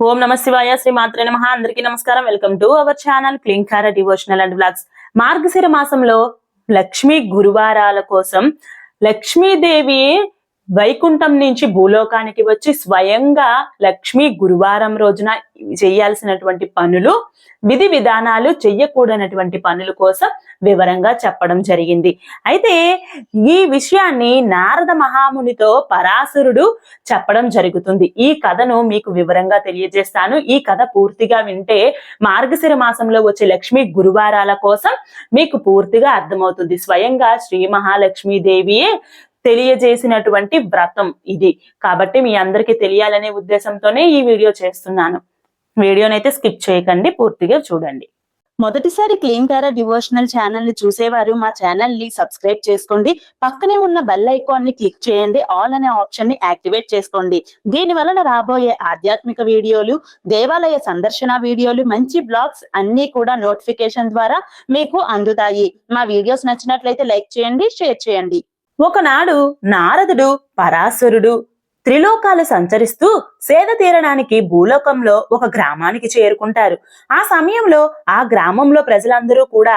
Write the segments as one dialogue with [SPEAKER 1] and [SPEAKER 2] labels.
[SPEAKER 1] ఓం నమ శివాయ శ్రీ మాత్రే నమ. అందరికీ నమస్కారం. Welcome to our channel Klinkara devotional and blogs Margashira మాసంలో లక్ష్మీ గురువారాల కోసం లక్ష్మీదేవి వైకుంఠం నుంచి భూలోకానికి వచ్చి స్వయంగా లక్ష్మి గురువారం రోజున చేయాల్సినటువంటి పనులు విధి విధానాలు చెయ్యకూడనటువంటి పనుల కోసం వివరంగా చెప్పడం జరిగింది. అయితే ఈ విషయాన్ని నారద మహామునితో పరాశరుడు చెప్పడం జరుగుతుంది. ఈ కథను మీకు వివరంగా తెలియజేస్తాను. ఈ కథ పూర్తిగా వింటే మార్గశిర మాసంలో వచ్చే లక్ష్మి గురువారాల కోసం మీకు పూర్తిగా అర్థమవుతుంది. స్వయంగా శ్రీ మహాలక్ష్మీదేవియే తెలియజేసినటువంటి వ్రతం ఇది. కాబట్టి మీ అందరికీ తెలియాలనే ఉద్దేశంతోనే ఈ వీడియో చేస్తున్నాను. వీడియోనైతే స్కిప్ చేయకండి పూర్తిగా చూడండి.
[SPEAKER 2] మొదటిసారి క్లీన్ కారా డివోషనల్ ఛానల్ని చూసేవారు మా ఛానల్ని సబ్స్క్రైబ్ చేసుకోండి పక్కనే ఉన్న బెల్ ఐకాన్ని క్లిక్ చేయండి ఆల్ అనే ఆప్షన్ని యాక్టివేట్ చేసుకోండి. దీని వలన రాబోయే ఆధ్యాత్మిక వీడియోలు దేవాలయ సందర్శన వీడియోలు మంచి బ్లాగ్స్ అన్ని కూడా నోటిఫికేషన్ ద్వారా మీకు అందుతాయి. మా వీడియోస్ నచ్చినట్లయితే లైక్ చేయండి షేర్ చేయండి.
[SPEAKER 1] ఒకనాడు నారదుడు పరాశరుడు త్రిలోకాలు సంచరిస్తూ సేద తీరడానికి భూలోకంలో ఒక గ్రామానికి చేరుకుంటారు. ఆ సమయంలో ఆ గ్రామంలో ప్రజలందరూ కూడా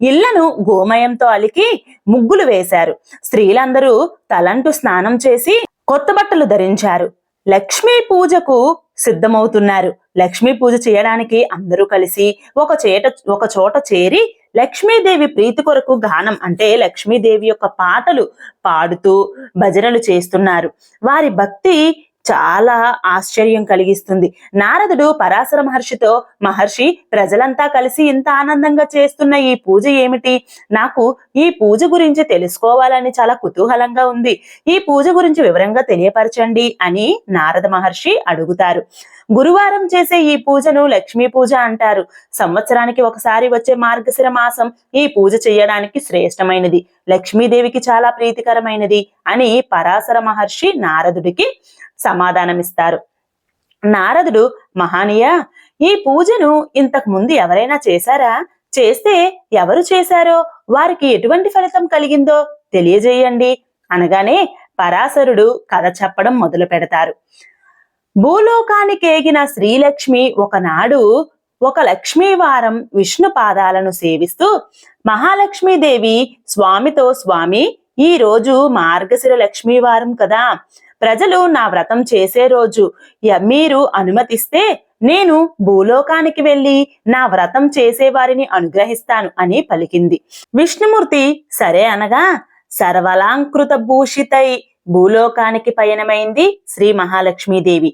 [SPEAKER 1] ఇళ్ళను గోమయంతో అలికి ముగ్గులు వేశారు. స్త్రీలందరూ తలంటు స్నానం చేసి కొత్త బట్టలు ధరించారు. లక్ష్మీ పూజకు సిద్ధమవుతున్నారు. లక్ష్మీ పూజ చేయడానికి అందరూ కలిసి ఒక చేట ఒక చోట చేరి లక్ష్మీదేవి ప్రీతి కొరకు గానం అంటే లక్ష్మీదేవి యొక్క పాటలు పాడుతూ భజనలు చేస్తున్నారు. వారి భక్తి చాలా ఆశ్చర్యం కలిగిస్తుంది. నారదుడు పరాశర మహర్షితో మహర్షి ప్రజలంతా కలిసి ఇంత ఆనందంగా చేస్తున్న ఈ పూజ ఏమిటి? నాకు ఈ పూజ గురించి తెలుసుకోవాలని చాలా కుతూహలంగా ఉంది. ఈ పూజ గురించి వివరంగా తెలియపరచండి అని నారద మహర్షి అడుగుతారు. గురువారం చేసే ఈ పూజను లక్ష్మీ పూజ అంటారు. సంవత్సరానికి ఒకసారి వచ్చే మార్గశిర మాసం ఈ పూజ చేయడానికి శ్రేష్టమైనది. లక్ష్మీదేవికి చాలా ప్రీతికరమైనది అని పరాశర మహర్షి నారదుడికి సమాధానమిస్తారు. నారదుడు మహానీయ ఈ పూజను ఇంతకు ముందు ఎవరైనా చేశారా? చేస్తే ఎవరు చేశారో? వారికి ఎటువంటి ఫలితం కలిగిందో తెలియజేయండి అనగానే పరాశరుడు కథ చెప్పడం మొదలు పెడతారు భూలోకానికి ఏగిన శ్రీలక్ష్మి ఒకనాడు ఒక లక్ష్మీవారం విష్ణు పాదాలను సేవిస్తూ మహాలక్ష్మీదేవి స్వామితో స్వామి ఈ రోజు మార్గశిర లక్ష్మీవారం కదా. ప్రజలు నా వ్రతం చేసే రోజు. య- మీరు అనుమతిస్తే నేను భూలోకానికి వెళ్ళి నా వ్రతం చేసే వారిని అనుగ్రహిస్తాను అని పలికింది. విష్ణుమూర్తి సరే అనగా సర్వలాంకృత భూషితై భూలోకానికి పయనమైంది శ్రీ మహాలక్ష్మీదేవి.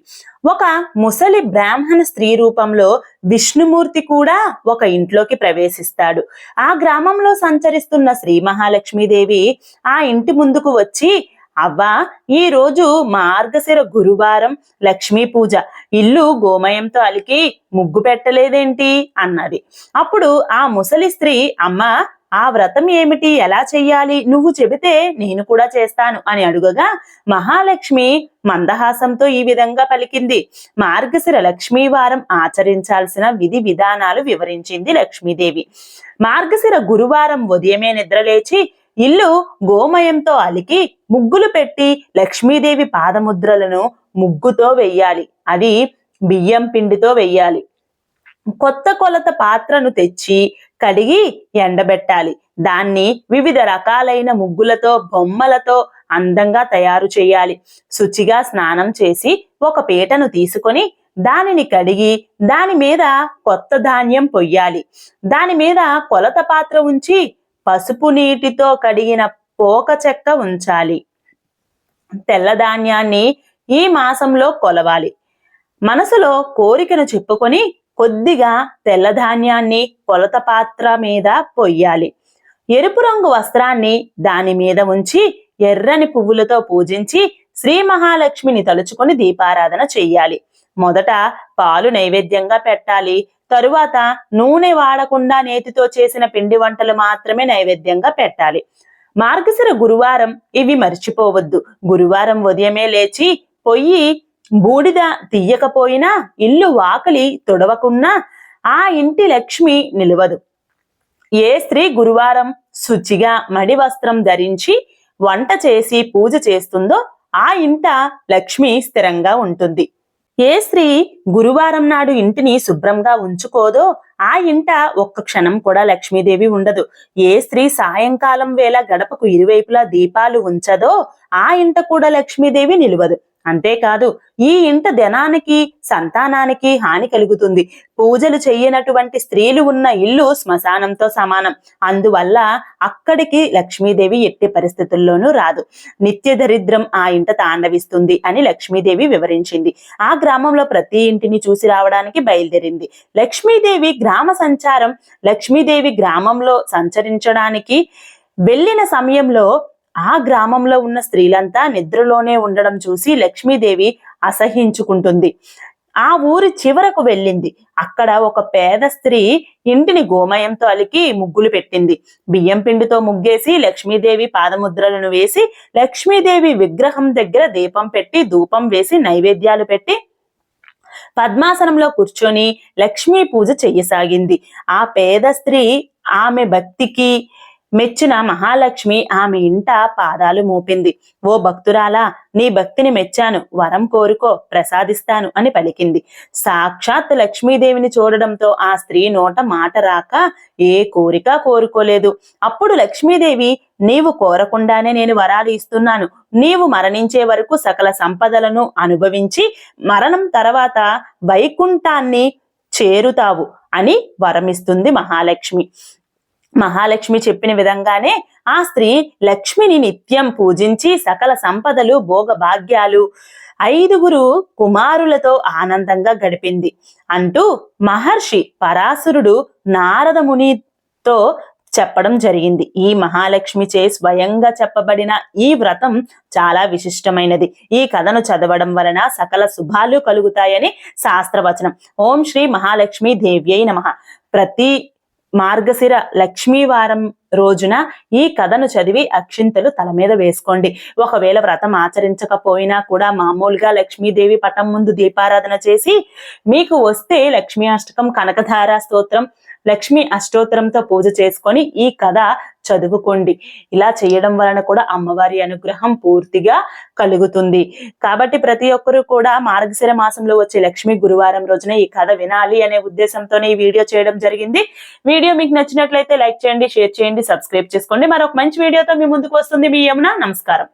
[SPEAKER 1] ఒక ముసలి బ్రాహ్మణ స్త్రీ రూపంలో విష్ణుమూర్తి కూడా ఒక ఇంట్లోకి ప్రవేశిస్తాడు. ఆ గ్రామంలో సంచరిస్తున్న శ్రీ మహాలక్ష్మీదేవి ఆ ఇంటి ముందుకు వచ్చి అవ్వా ఈ రోజు మార్గశిర గురువారం లక్ష్మీ పూజ. ఇల్లు గోమయంతో అలికి ముగ్గు పెట్టలేదేంటి? అన్నది. అప్పుడు ఆ ముసలి స్త్రీ అమ్మ ఆ వ్రతం ఏమిటి? ఎలా చెయ్యాలి? నువ్వు చెబితే నేను కూడా చేస్తాను అని అడుగగా మహాలక్ష్మి మందహాసంతో ఈ విధంగా పలికింది. మార్గశిర లక్ష్మీవారం ఆచరించాల్సిన విధి విధానాలు వివరించింది లక్ష్మీదేవి. మార్గశిర గురువారం ఉదయమే నిద్రలేచి ఇల్లు గోమయంతో అలికి ముగ్గులు పెట్టి లక్ష్మీదేవి పాదముద్రలను ముగ్గుతో వెయ్యాలి. అది బియ్యం పిండితో వెయ్యాలి. కొత్త కొలత పాత్రను తెచ్చి కడిగి ఎండబెట్టాలి. దాన్ని వివిధ రకాలైన ముగ్గులతో బొమ్మలతో అందంగా తయారు చేయాలి. శుచిగా స్నానం చేసి ఒక పీటను తీసుకొని దానిని కడిగి దాని మీద కొత్త ధాన్యం పొయ్యాలి. దాని మీద కొలత పాత్ర ఉంచి పసుపు నీటితో కడిగిన పోక చెక్క ఉంచాలి. తెల్ల ధాన్యాన్ని ఈ మాసంలో కొలవాలి. మనసులో కోరికను చెప్పుకొని కొద్దిగా తెల్లధాన్యాన్ని కొలత పాత్ర మీద పొయ్యాలి. ఎరుపు రంగు వస్త్రాన్ని దాని మీద ఉంచి ఎర్రని పువ్వులతో పూజించి శ్రీ మహాలక్ష్మిని తలుచుకొని దీపారాధన చెయ్యాలి. మొదట పాలు నైవేద్యంగా పెట్టాలి. తరువాత నూనె వాడకుండా నేతితో చేసిన పిండి వంటలు మాత్రమే నైవేద్యంగా పెట్టాలి. మార్గశిర గురువారం ఇవి మర్చిపోవద్దు. గురువారం ఉదయమే లేచి పొయ్యి బూడిద తీయకపోయినా ఇల్లు వాకలి తొడవకున్నా ఆ ఇంటి లక్ష్మి నిలవదు. ఏ స్త్రీ గురువారం శుచిగా మడి వస్త్రం ధరించి వంట చేసి పూజ చేస్తుందో ఆ ఇంట లక్ష్మి స్థిరంగా ఉంటుంది. ఏ స్త్రీ గురువారం నాడు ఇంటిని శుభ్రంగా ఉంచుకోదో ఆ ఇంట ఒక్క క్షణం కూడా లక్ష్మీదేవి ఉండదు. ఏ స్త్రీ సాయంకాలం వేళ గడపకు ఇరువైపులా దీపాలు ఉంచదో ఆ ఇంట కూడా లక్ష్మీదేవి నిలవదు. అంతేకాదు ఈ ఇంట ధనానికి సంతానానికి హాని కలుగుతుంది. పూజలు చెయ్యనటువంటి స్త్రీలు ఉన్న ఇల్లు శ్మశానంతో సమానం. అందువల్ల అక్కడికి లక్ష్మీదేవి ఎట్టి పరిస్థితుల్లోనూ రాదు. నిత్య దరిద్రం ఆ ఇంట తాండవిస్తుంది అని లక్ష్మీదేవి వివరించింది. ఆ గ్రామంలో ప్రతి ఇంటిని చూసి రావడానికి బయలుదేరింది. లక్ష్మీదేవి గ్రామ సంచారం లక్ష్మీదేవి గ్రామంలో సంచరించడానికి వెళ్ళిన సమయంలో ఆ గ్రామంలో ఉన్న స్త్రీలంతా నిద్రలోనే ఉండడం చూసి లక్ష్మీదేవి అసహించుకుంటుంది ఆ ఊరి చివరకు వెళ్ళింది. అక్కడ ఒక పేద స్త్రీ ఇంటిని గోమయంతో అలికి ముగ్గులు పెట్టింది. బియ్యం పిండితో ముగ్గేసి లక్ష్మీదేవి పాదముద్రలను వేసి లక్ష్మీదేవి విగ్రహం దగ్గర దీపం పెట్టి ధూపం వేసి నైవేద్యాలు పెట్టి పద్మాసనంలో కూర్చొని లక్ష్మీ పూజ చెయ్యసాగింది. ఆ పేద స్త్రీ ఆమె భక్తికి మెచ్చిన మహాలక్ష్మి ఆమె ఇంట పాదాలు మోపింది. ఓ భక్తురాలా నీ భక్తిని మెచ్చాను. వరం కోరుకో ప్రసాదిస్తాను అని పలికింది. సాక్షాత్ లక్ష్మీదేవిని చూడడంతో ఆ స్త్రీ నోట మాట రాక ఏ కోరిక కోరుకోలేదు. అప్పుడు లక్ష్మీదేవి నీవు కోరకుండానే నేను వరాలు ఇస్తున్నాను. నీవు మరణించే వరకు సకల సంపదలను అనుభవించి మరణం తర్వాత వైకుంఠాన్ని చేరుతావు అని వరమిస్తుంది మహాలక్ష్మి. మహాలక్ష్మి చెప్పిన విధంగానే ఆ స్త్రీ లక్ష్మిని నిత్యం పూజించి సకల సంపదలు భోగ భాగ్యాలు ఐదుగురు కుమారులతో ఆనందంగా గడిపింది అంటూ మహర్షి పరాశరుడు నారద మునితో చెప్పడం జరిగింది. ఈ మహాలక్ష్మి చే స్వయంగా చెప్పబడిన ఈ వ్రతం చాలా విశిష్టమైనది. ఈ కథను చదవడం వలన సకల శుభాలు కలుగుతాయని శాస్త్రవచనం. ఓం శ్రీ మహాలక్ష్మి దేవ్యై నమ. ప్రతి మార్గశిర లక్ష్మీవారం రోజున ఈ కథను చదివి అక్షింతలు తల మీద వేసుకోండి. ఒకవేళ వ్రతం ఆచరించకపోయినా కూడా మామూలుగా లక్ష్మీదేవి పటం ముందు దీపారాధన చేసి మీకు వస్తే లక్ష్మీ అష్టకం కనకధార స్తోత్రం లక్ష్మీ అష్టోత్తరంతో పూజ చేసుకొని ఈ కథ చదువుకోండి. ఇలా చేయడం వలన కూడా అమ్మవారి అనుగ్రహం పూర్తిగా కలుగుతుంది. కాబట్టి ప్రతి ఒక్కరూ కూడా మార్గశిర మాసంలో వచ్చే లక్ష్మి గురువారం రోజున ఈ కథ వినాలి అనే ఉద్దేశంతోనే ఈ వీడియో చేయడం జరిగింది. వీడియో మీకు నచ్చినట్లయితే లైక్ చేయండి షేర్ చేయండి సబ్స్క్రైబ్ చేసుకోండి. మరొక మంచి వీడియోతో మీ ముందుకు వస్తుంది మీ యమున. నమస్కారం.